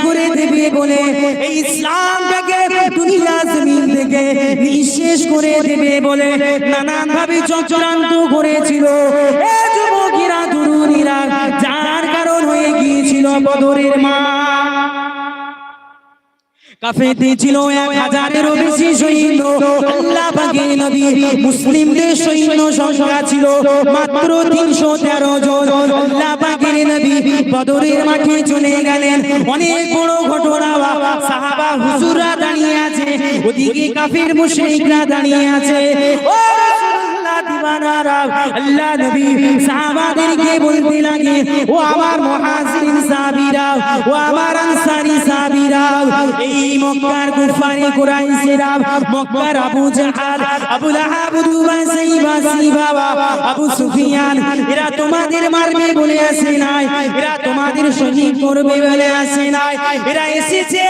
করে দেবে বলে নিঃশেষ করে দেবে বলে নানান ভাবে চক্রান্ত করেছিল। যার কারণ হয়ে গিয়েছিল বদরের মা কাফেতে ছিল এক হাজারেরও বেশি সৈন্য। আল্লাহ পাকের নবী মুসলিমদের সৈন্য সংখ্যা ছিল মাত্র তিনশো তেরো জন। আল্লাহ পাকের নবী বদরের মাঠে চলে গেলেন। অনেক বড় ঘটনা সাহাবা হুজুরা দাঁড়িয়ে আছে। ওদিকে কাফের মুশরিকরা দাঁড়িয়ে আছে। ও দিওয়ানারা আল্লাহ নবী সাহাবাদেরকে বলতে লাগে, ও আমার মুহাজিরিন সাহাবীরা, ও আমার আনসারী সাহাবীরা, এই মক্কার কুফারি কুরাইশিরা, মক্কার আবু জাহাল, আবু লাহাব দুবা সাইবা সাইবা আবু সুফিয়ান, এরা তোমাদের মারবে বলে আসে নাই, এরা তোমাদের শহীদ করবে বলে আসে নাই, এরা এসেছে,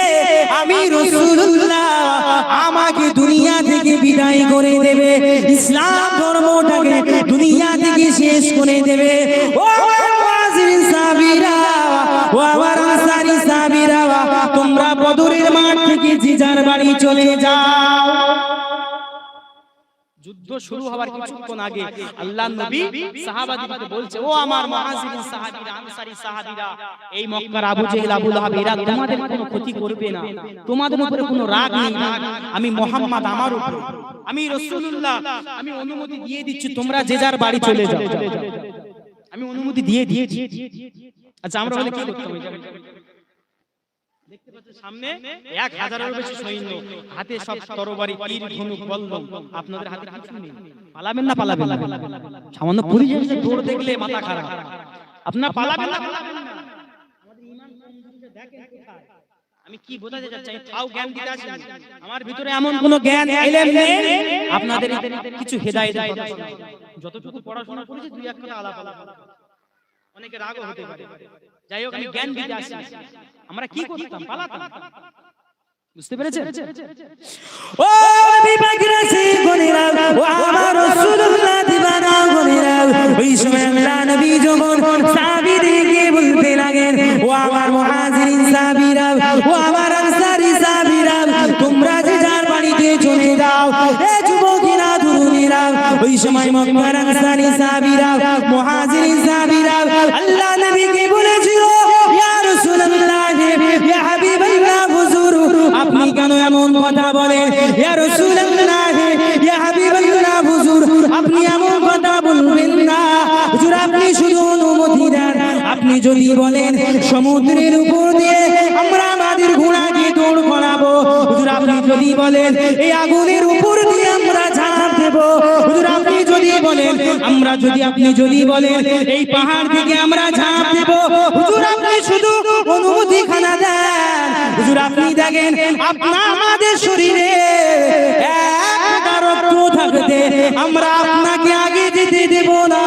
আমি রাসূলুল্লাহ থেকে বিদায় করে দেবে। ইসলাম ধর্মটাকে দুনিয়া থেকে শেষ করে দেবে। ও সাবিরা, তোমরা বদরের মাঠ থেকে জিজার বাড়ি চলে যাও। যুদ্ধ শুরু হওয়ার কিছুক্ষণ আগে আল্লাহ নবী সাহাবাদিকে বলছে ও আমার মুহাজিরিন সাহাবীরা আনসারী সাহাবীরা এই মক্কার আবু জেহেল আবু লাহাব এরা তোমাদের কোনো ক্ষতি করবে না তোমাদের উপরে কোনো রাগ নেই আমি মোহাম্মদ আমার উপর আমি রাসূলুল্লাহ আমি অনুমতি দিয়ে দিচ্ছি তোমরা যে যার বাড়ি চলে যাও। আমি অনুমতি দিয়ে দিয়েছি। আচ্ছা আমরা বলে কি করতে হবে? দেখতে পাচ্ছেন সামনে এক হাজারের বেশি সৈন্য। হাতে সব তরবারি তীর ধনুক বল্লম আপনাদের হাতে কিছু নেই। পালাবেন না পালাবেন না সামান্য পরিচয় দৌড় দেখলে মাথা খারাপ। আপনার পালাবেন না। আমাদের ঈমান কমজোরিটা দেখেন কোথায়। আমি কি বোঝাতে যাচ্ছি তাও জ্ঞান দিতে আসি আমার ভিতরে এমন কোন জ্ঞান এলেম নেই। আপনাদের কিছু হেদায়েত যতটুকু পড়াশোনা করেছি দুই এক কথা আলাপ আলাপ। অনেকে রাগও হতে পারে। যাই হোক আমি জ্ঞান দিতে আসি। আমরা কি করতাম? পালাতাম। বুঝতে পেরেছেন? ও নবী পাক রাসূলেরা ও আমার রাসূলুল্লাহ দিবানা গনেরা ওই সময় আল্লাহ নবী যখন সাহাবীদেরকে বলতে লাগেন ও আমার মুহাজিরিন সাহাবীরা ও আমার আনসারী সাহাবীরা তোমরা যে যার বাড়িতে চলে যাও এ যুবকেরা তরুণীরা ওই সময় মক্কার আনসারী সাহাবীরা মুহাজিরিন ইয়া রাসূলুল্লাহ, ইয়া হুজুর, আপনি এমন কথা বলবেন না। হুজুর, আপনি শুধু অনুমতি দেন। আপনি যদি বলেন, সমুদ্রের উপর দিয়ে আমরা আমাদের দৌড় করাবো। হুজুর, আপনি যদি বলেন, এই আগুনের উপর দিয়ে আমরা দেব। হুজুর, আপনি যদি বলেন, আমরা যদি, আপনি যদি বলেন, এই পাহাড় থেকে আমরা ঝাঁপ দেব। হুজুর, আপনি শুধু অনুমতি খানা দেন। হুজুর, আপনি দেখেন, আপনা আমাদের শরীরে আপনাকে আগে যেতে দেব না।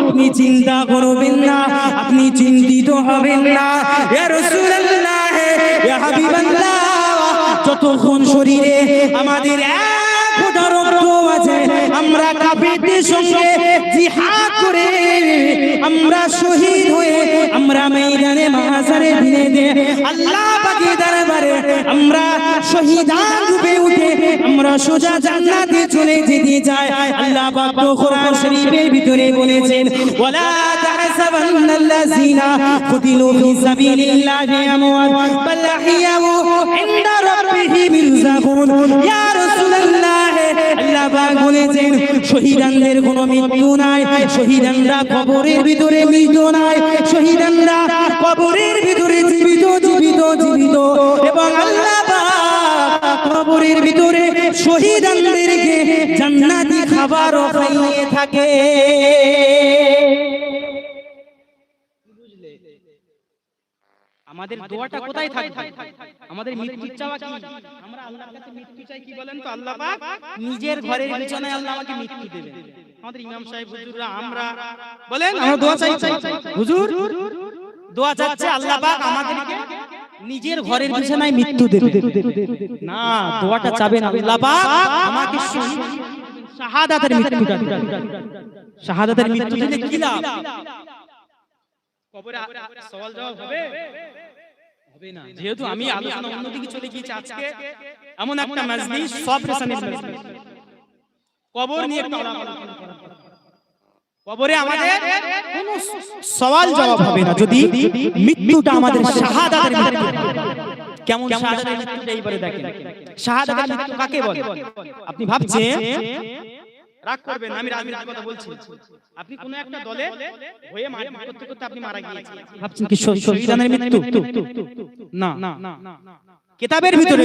আপনি চিন্তা করবেন না, আপনি চিন্তিত হবেন না। যতক্ষণ শরীরে আমাদের আমরা সঙ্গে জিহাদ করে আমরা শহীদ হয়ে আমরা ময়দানে মাহাসারে দিনে দে আল্লাহ পাকের দরবারে আমরা শহীদান রূপে উঠে আমরা সোজা জান্নাতে চলে যেতে চাই। আল্লাহ পাক তো কোরআন শরীফের ভিতরে বলেছেন, ওয়ালা তাহসাবান্নাল্লাযিনা কুতিলু ফি সাবিলিল্লাহি আমওয়াত, বাল আহইয়াউ ইনদা রাব্বিহিম ইরযাকুন ইয়া পাক বলেছেন, শহীদানদের কোনো মৃত্যু নাই, শহীদানরা কবরের ভিতরে মৃত নাই, শহীদানরা কবরের ভিতরে জীবিত জীবিত জীবিত। এবং আল্লাহ কবরের ভিতরে শহীদানদেরকে জান্নাতি খাবার খাইয়ে থাকে। আমাদের দোয়াটা কোথায় থাকবে? আমাদের মৃত্যু চাওয়া কি? আমরা আল্লাহর কাছে মৃত্যু চাই কি বলেন তো আল্লাহ পাক? নিজের ঘরের বিছানায় আল্লাহ আমাকে মৃত্যু দেবে আমাদের ইমাম সাহেব হুজুররা আমরা বলেন আমরা দোয়া চাই চাই হুজুর দোয়া চাচ্ছে আল্লাহ পাক আমাদেরকে। নিজের ঘরের বিছানায় মৃত্যু দেবে না দোয়াটা চাবেন আল্লাহ পাক। আমাকে শাহাদাতের মৃত্যুটা। শাহাদাতের মৃত্যু দিলে কি লাভ? কবরে আ- আ- সওয়াল জবাব হবে? হবে? না। যেহেতু আমি আলোচনা অন্যদিকে চলে গিয়েছি আজকে এমন একটা মাজলিস সব রেশনের মাজলিস কবর নিয়ে একটা আলোচনা কবরে আমাদের কোনো সওয়াল জবাব হবে না। যদি মৃত্যুটা আমাদের শাহাদাতের মৃত্যু কেমন শাহাদাতের মৃত্যুটা এইবারে দেখেন। শাহাদাতের মৃত্যু কাকে বলে? আপনি ভাবছেন? রাগ করবেন আমি রাজনীতির কথা বলছি। আপনি কোন একটা দলে হয়ে মারপিট করতে করতে আপনি মারা গিয়েছেন ভাবছেন কি শহীদানের মৃত্যু? না কিতাবের ভিতরে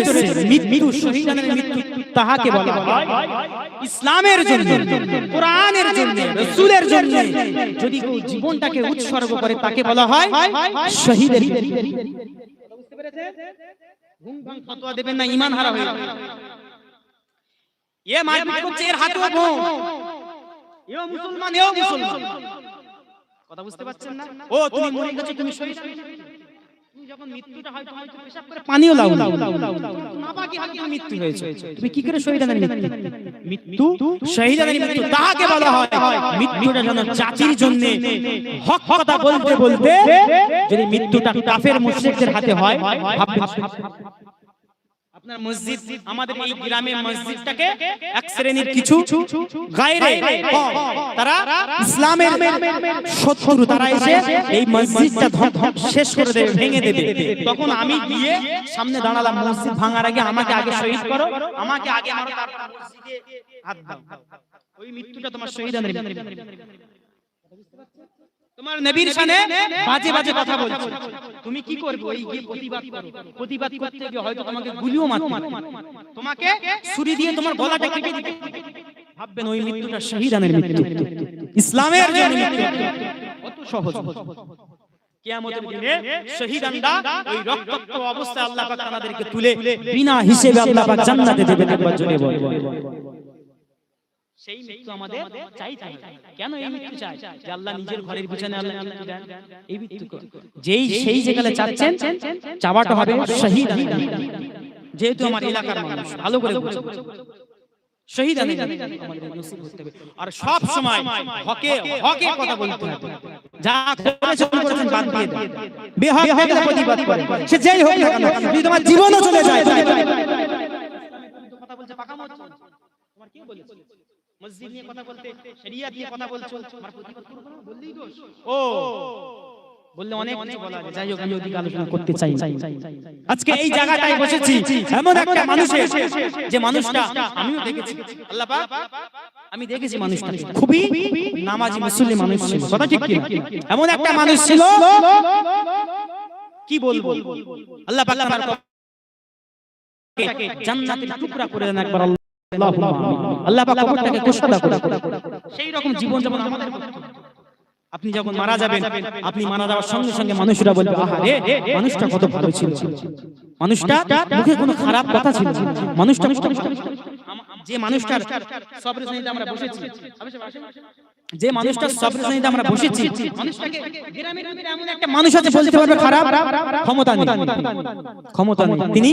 মৃত্যু শহীদানের মৃত্যু তাহাকে বলা হয়। ইসলামের জন্য কোরআনের জন্য রাসূলের জন্য যদি কেউ জীবনটাকে উৎসর্গ করে তাকে বলা হয় শহীদের বুঝতে পেরেছেন? ঘুম ঘুম ফতোয়া দেবেন না ঈমান হারা হয়ে যাবে। এ মারপিট করছে এর হাতেও বোম এও মুসলমান এও মুসলমান। কথা বুঝতে পারছেন না? ও তুমি মরে গেছো তুমি শহীদ তুমি যখন মৃত্যুটা হয়তো হয়তো পেশাব করে পানিও হাতে তুমি মৃত্যু হয়েছে। তুমি কি করে শহীদানের মৃত্যু? শহীদানের মৃত্যু তাহাকে বলা হয়? মৃত্যুটা যেন জাতির জন্য হক কথা বলতে বলতে যদি মৃত্যুটা কাফের মুশরিকদের হাতে হয় ভাববেন আপনার মসজিদ আমাদের এই গ্রামে মসজিদটাকে এক শ্রেণির কিছু গায়রে তারা ইসলামের শত্রু তারা এসে এই মসজিদটা শেষ করে দেবে ভেঙে দেবে। তখন আমি গিয়ে সামনে দাঁড়ালাম মসজিদ ভাঙার আগে আমাকে আগে শহীদ করো আমাকে আগে মারো তারপর মসজিদে হাত দাও। ওই মৃত্যুটা তোমার মৃত্যু। তোমার নবীর শানে বাজে বাজে কথা বলছো। তুমি কি করবে? ওই গিয়ে প্রতিবাদ করো। প্রতিবাদ করতে গিয়ে হয়তো তোমাকে গুলিও মারতে। তোমাকে ছুরি দিয়ে তোমার গলাটা কেটে দিতে ভাববেন ওই মৃত্যুটা শহীদানের মৃত্যু। ইসলামের জন্য মৃত্যু। কত সহজ। কিয়ামতের দিনে শহীদানরা ওই রক্তাক্ত অবস্থায় আল্লাহ পাক তাদেরকে তুলে বিনা হিসেবে আল্লাহ পাক জান্নাতে দেবেন একবার জোরে বল সেই মৃত্যু আমাদের কেন এই মৃত্যু চাই? যে আল্লাহ নিজের ঘরের পিছনে আল্লাহ এই মৃত্যু যেই সেই যেখানে চাচ্ছেন চাওয়াটা হবে শহীদ যেহেতু আমার এলাকার মানুষ ভালো করে বুঝো। শহীদ আমাদের নসিব হবে। আর সব সময় হকে হকে কথা বলতে হবে। যা করেছেন করেছেন বাদ দিয়ে দেন। বেহক হক প্রতিবাদ করে সে যেই হোক না কেন যদি তোমার জীবনও চলে যায়। কথা বলছে পাকা মত তোমার কে বলেছে মসজিদ নিয়ে কথা বলতে শরিয়াত নিয়ে কথা বলছো আমার প্রতিবাদ করব না বললেই দোষ। ও। বললে অনেক কিছু বলা যায়। যাই হোক আমি ওদিকে আলোচনা করতে চাই। আজকে এই জায়গাটায় বসেছি। এমন একটা মানুষের যে মানুষটা আমিও দেখেছি। আল্লাহ পাক আমি দেখেছি মানুষটা। খুবই নামাজি মুসলিম মানুষ ছিল। কথা ঠিক কি এমন একটা মানুষ ছিল। কি বলব? আল্লাহ পাক তার জান্নাতের টুকরা করে দেন একবার। আপনি যখন মারা যাবেন, আপনি মারা যাওয়ার সঙ্গে সঙ্গে মানুষরা বলবে, আহা রে, মানুষটা কত ভালো ছিল। মানুষটা মুখে কোনো খারাপ কথা ছিল মানুষটা যে মানুষটার শ্রেণীতে আমরা বসেছি, যে মানুষটা ক্ষমতা ক্ষমতা তিনি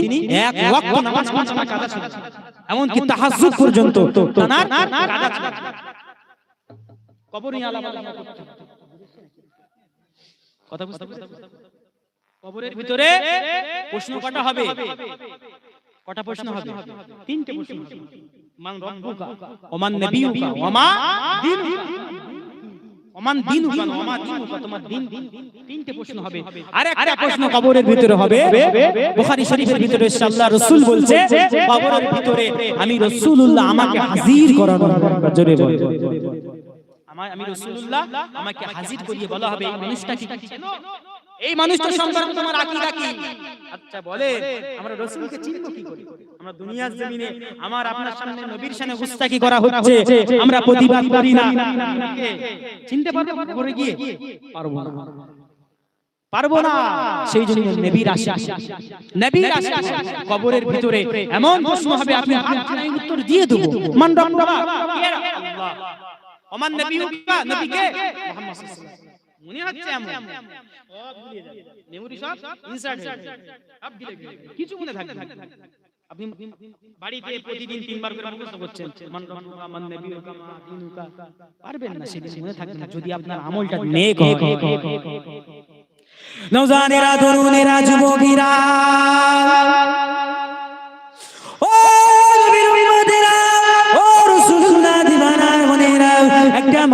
এমনকি তাহাজ্জুদ পর্যন্ত তানার কাদা ছিল কবর নিয়ে আলাপ। কথা বুঝতে কবরের ভিতরে প্রশ্ন কটা হবে? কটা প্রশ্ন হবে? তিনটে প্রশ্ন। মান রব্বুকা। ওমান নবিয়ুকা ওমা দীনুকা। ওমান দীনুকা ওমা দীনুকা তোমার দিন দিন তিনটে প্রশ্ন হবে। আর একটা প্রশ্ন কবরের ভিতরে হবে। বুখারী শরীফের ভিতরে এসে রাসূল বলছে কবরের ভিতরে আমি রাসূলুল্লাহ আমাকে হাজির করানো হবে জোরে বল। আমি রাসূলুল্লাহ আমাকে হাজির করিয়ে বলা হবে। এই মানুষটা কি? চেনো? এই মানুষটা সম্পর্কে তোমার আকীদা কি? আচ্ছা বলে আমরা রাসূলকে চিনব কি করে? আমরা দুনিয়ার জমিনে আমার আপনার সামনে নবীর সামনে গুস্তাকি করা হচ্ছে আমরা প্রতিবাদ করি না। চিনতে পারব করে গিয়ে? পারব না। পারব না। সেই জন্য নবীর আশা। নবীর আশা। কবরের ভিতরে এমন প্রশ্ন হবে আপনি আমি উত্তর দিয়ে দেবো। মান রব্বা কে আল্লাহ। ওমান নবিয়ুকা নবীকে। মুহাম্মদ সাল্লাল্লাহু আলাইহি ওয়াসাল্লাম। মনে হচ্ছে এমন। সব গুলিয়ে যাবে মেমোরি সব ইনসার্ট সব গিলে গিলে কিছু মনে থাকবে না। আপনি বাড়িতে প্রতিদিন তিনবার করে মুখস্থ করছেন। মান রব্বুকা মান নবিয়ুকা মা দীনুকা। পারবেন না সেদিন মনে থাকবে না। যদি আপনার আমলটা নেক হয়। নৌজানেরা তরুণেরা যুবকেরা। ও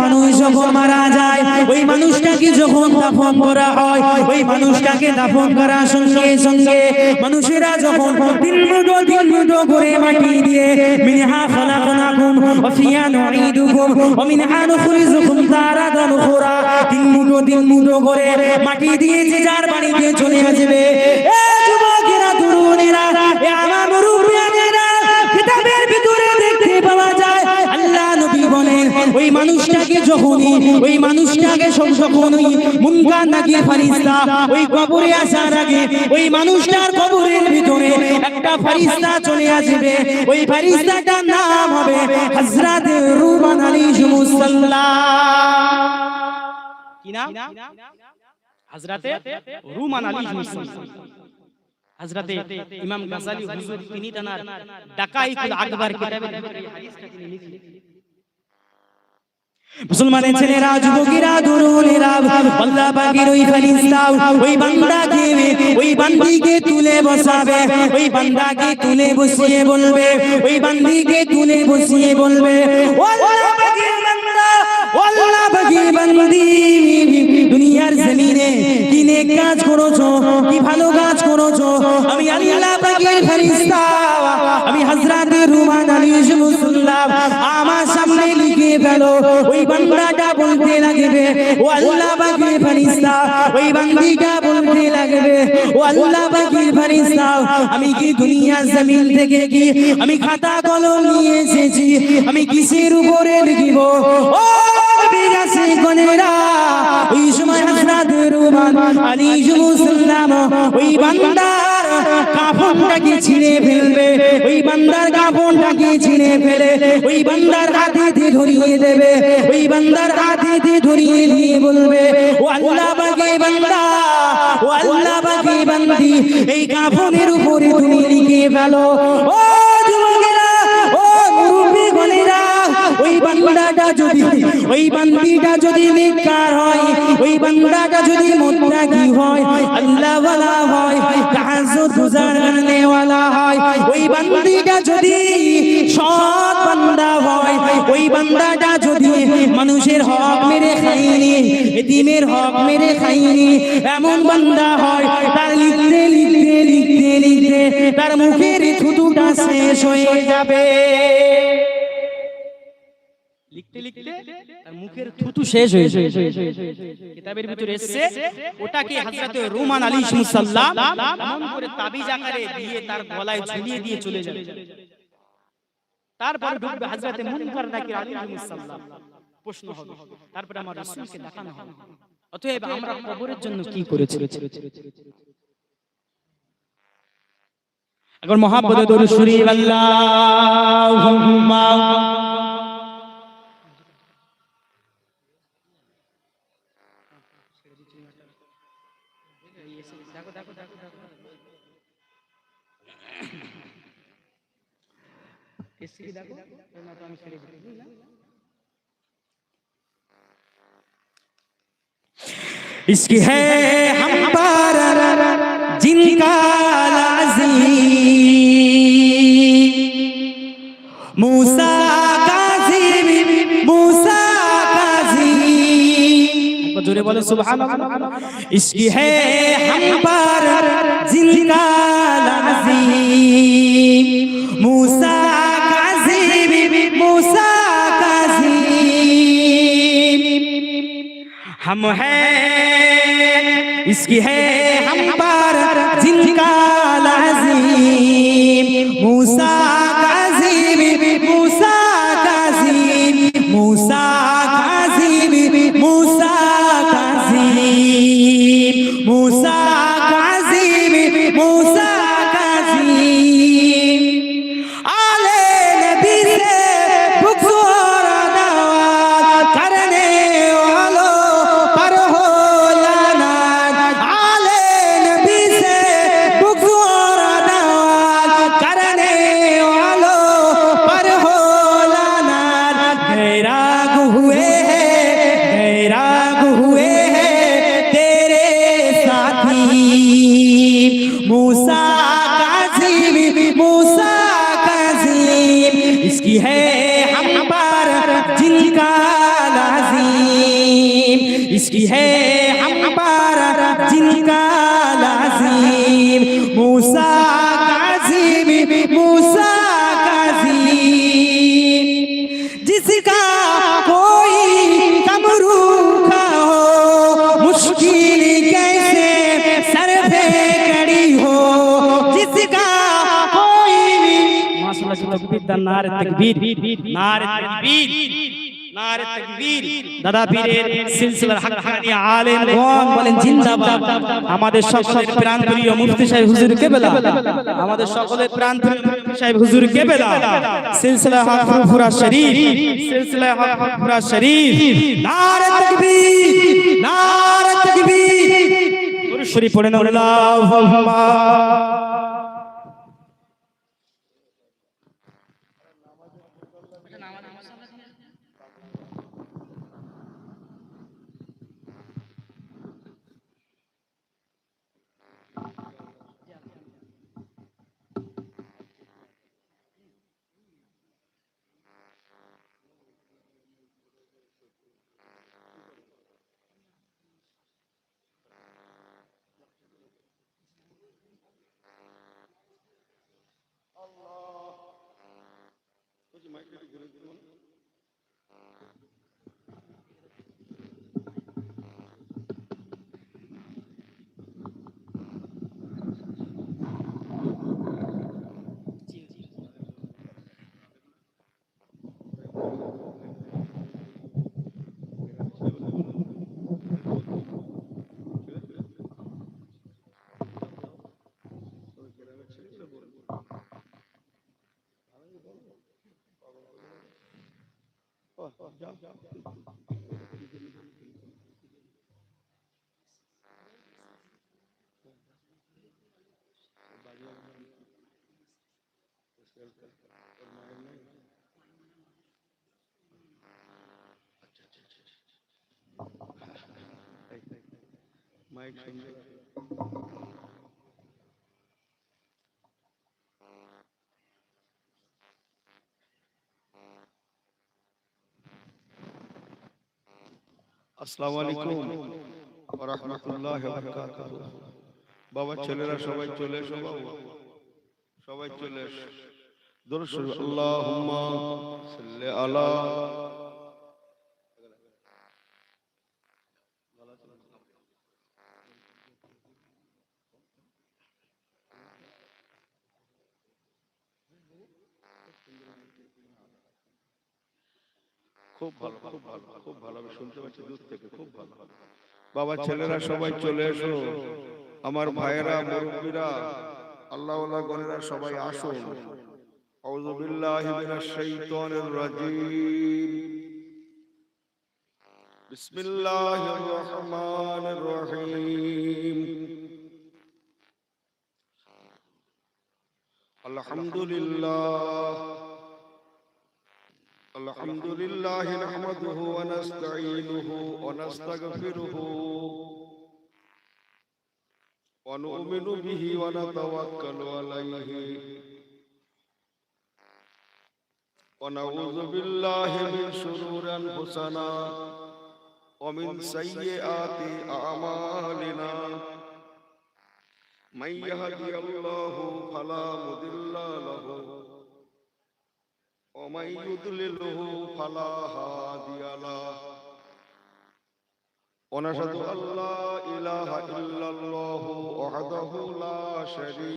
মানুষ যখন মারা যায়, ওই মানুষটাকে যখন দাফন করা হয়, ওই মানুষটাকে দাফন করার সঙ্গে সঙ্গে মানুষেরা যখন তিন মুঠো তিন মুঠো করে মাটি দিয়ে, মিনহা খালাকনাকুম ওয়া ফিহা নুঈদুকুম ওয়া মিনহা নুখরিজুকুম তারাতান উখরা তিন মুঠো তিন মুঠো করে মাটি দিয়ে যে যার বাড়িতে চলে আসবে। এ যুবকেরা, তরুণেরা, এ আমার মুরব্বিয়ানেরা ওই মানুষটাকে যখনই, ওই মানুষটাকে যখনই মুনকার নাকি ফারিস্তা, ওই কবরে আসার আগে, ওই মানুষটার কবরের ভিতরে একটা ফারিস্তা চলে আসবে। ওই ফারিস্তাটার নাম হবে হযরত রুমান আলাইহিস কি নাম? হযরতে রুমান আলী হযরতে ইমাম গাজালি হুজুর, তিনি তানার ডাকাইতুল আকবর ভিতরে এই হাদিসটা তিনি লিখলেন মুসলমানের ছেলেরা যুবকেরা তরুণেরা আল্লাহ পাকের ওই ফেরেশতা ওই বান্দাকে ওই বান্দিকে তুলে বসাবে ওই বান্দাকে তুলে বসিয়ে বলবে ওই বান্দিকে তুলে বসিয়ে বলবে ও আল্লাহ পাকের বান্দা ও আল্লাহ পাকের বান্দি। দুনিয়ার জমিনে কি নেক কাজ করেছ কি ভালো কাজ করেছ? আমি আল্লাহ পাকের ফেরেশতা লাগবে। ও আল্লাহ পাকের ফেরেশতা? ওই বান্দিটা বলতে লাগবে। ও আল্লাহ পাকের ফেরেশতা? আমি কি দুনিয়ার জমিন থেকে কি? আমি খাতা কলম নিয়ে এসেছি। আমি কিসের উপরে লিখিব? ও বিরাসি গনেরা ওই সময় হযরত রুমান আলাইহিস সালাম ওই বান্দার কাফনটাকে ছিঁড়ে ফেলবে। ওই বান্দার কাফনটাকে ছিঁড়ে ফেলে, ওই বান্দার হাতে ধরিয়ে দেবে, ওই বান্দার হাতে ধরিয়ে দিয়ে বলবে, ও আল্লাহ বাগে বান্দা, ও আল্লাহ বাগে বান্দি, এই কাফনের উপরে তুমি লিখে ফেলো। ও ওই বান্দাটা যদি ওই বান্দিটা যদি নেককার হয় ওই বান্দাটা যদি মুত্তাকি হয় আল্লাহ ওয়ালা হয় তাহাজ্জুদ গুজারনে ওয়ালা হয় ওই বান্দিটা যদি সৎ বান্দা হয় ওই বান্দাটা যদি মানুষের হক মেরে খাইনি এতিমের হক মেরে খাইনি এমন বান্দা হয় তার লিখতে লিখতে লিখতে লিখতে তার মুখের থুতুটা শেষ হয়ে যাবে। লিখতে তার মুখের থুতু শেষ হয়ে যায়। কিতাবের ভিতরে এসেছে ওটাকে হযরত রুমান আলী এমন করে তাবিজ আকারে দিয়ে তার গলায় ঝুলিয়ে দিয়ে চলে যাবে তারপর ঢুকবে হযরত মুনকার নাকির আলী প্রশ্ন হবে তারপরে আমার রাসূলকে দেখানো হবে। অতএব আমরা কবরের জন্য কি করেছি? এখন মহাব্বত দরুদ শরীফ আল্লাহুম্মা इसकी है हम पर जिनका लाजी मूसा काजिम मूसा काजिम जोरे बोले सुभान इसकी है हम पर जिनका लाजी मूसा हम हैं इसकी है हम बार जिनका लाजिम मूसा काजिम मूसा काजीम इसकी है हम पर जिनका लाजीम इसकी है हम নারে তাকবীর নারে তাকবীর নারে তাকবীর। দাদা পীরের সিলসিলার হাক্কানি আলেম গণ বলেন জিন্দাবাদ। আমাদের সকলের প্রাণপ্রিয় মুফতি সাহেব হুজুর কেবলা। আমাদের সকলের প্রাণপ্রিয় মুফতি সাহেব হুজুর কেবলা। সিলসিলা হক ফুরফুরা শরীফ। সিলসিলা হক ফুরফুরা শরীফ। নারে তাকবীর নারে তাকবীর। দুরূদ শরীফ পড়েন আল্লাহু আকবার కొంచెం మైక్ గురించి মাইক শুনবে আসসালামু আলাইকুম ওয়া রাহমাতুল্লাহি ওয়া বারাকাতুহু। বাবা, ছেলেরা সবাই চলে এসো বাবা। সবাই চলে এসো। দরুদ শরীফ, আল্লাহুম্মা সাল্লি আলা খুব ভালো খুব ভালো খুব ভালো। আমি শুনতে পাচ্ছি দূর থেকে খুব ভালো। বাবা ছেলেরা সবাই চলে এসো। আমার ভাইয়েরা মুরব্বীরা আল্লাহ গণেরা সবাই আসুন। আউযু বিল্লাহি মিনাশ শাইতানির রাজীম। বিসমিল্লাহির রহমানির রহিম। আলহামদুলিল্লাহ। الحمد لله نحمده ونستعينه ونستغفره ونؤمن به ونتوكل عليه ونعوذ بالله من شرور انفسنا ومن سيئات اعمالنا من يهدي الله فلا مضل له ومن يضلله فلا هادي له ونشهد ان لا اله الا الله وحده لا شريك